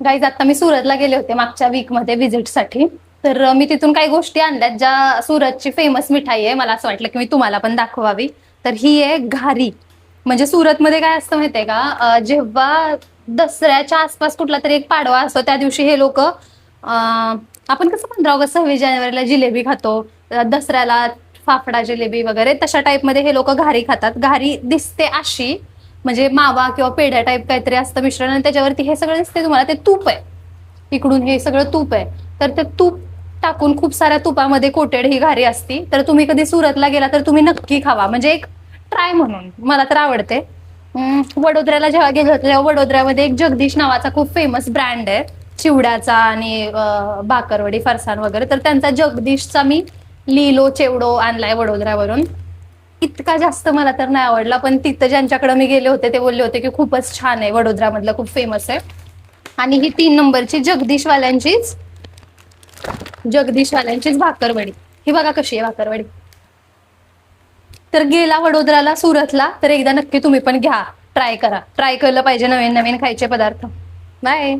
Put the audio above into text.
Guys आता मी सुरतला गेले होते मागच्या वीकमध्ये व्हिजिटसाठी तर मी तिथून काही गोष्टी आणल्यात ज्या सुरतची फेमस मिठाई आहे मला असं वाटलं की मी तुम्हाला पण दाखवावी. तर ही आहे घारी. म्हणजे सुरतमध्ये काय असतं माहितीये का? जेव्हा दसऱ्याच्या आसपास कुठला तरी एक पाडवा असतो त्या दिवशी हे लोक आपण कसं पंधरा ऑगस्ट सव्वीस जानेवारीला जिलेबी खातो दसऱ्याला फाफडा जिलेबी वगैरे तशा टाईपमध्ये हे लोक घारी खातात. घारी दिसते अशी म्हणजे मावा किंवा पेढ्या टाईप काहीतरी असतं मिश्रण आणि त्याच्यावरती हे सगळं दिसते तुम्हाला ते तूप आहे. इकडून हे सगळं तूप आहे. तर ते तूप टाकून खूप साऱ्या तुपामध्ये कोटेड ही घारी असती. तर तुम्ही कधी सुरतला गेला तर तुम्ही नक्की खावा. म्हणजे एक ट्राय म्हणून. मला तर आवडते. वडोदऱ्याला जेव्हा गेलो होतो तेव्हा वडोदऱ्यामध्ये एक जगदीश नावाचा खूप फेमस ब्रँड आहे. चिवड्याचा आणि बाकरवडी भाकरवडी फरसाण वगैरे. तर त्यांचा जगदीशचा मी लिलो चेवडो आणलाय वडोदऱ्यावरून. इतका जास्त मला तर नाही आवडला पण तिथं ज्यांच्याकडे मी गेले होते ते बोलले होते की खूपच छान आहे वडोदरामधलं खूप फेमस आहे. आणि ही तीन नंबरची जगदीशवाल्यांचीच जगदीशवाल्यांचीच भाकरवडी. ही बघा कशी आहे भाकरवडी. तर गेला वडोदराला सुरतला तर एकदा नक्की तुम्ही पण घ्या ट्राय करा. ट्राय केलं पाहिजे नवीन नवीन खायचे पदार्थ. बाय.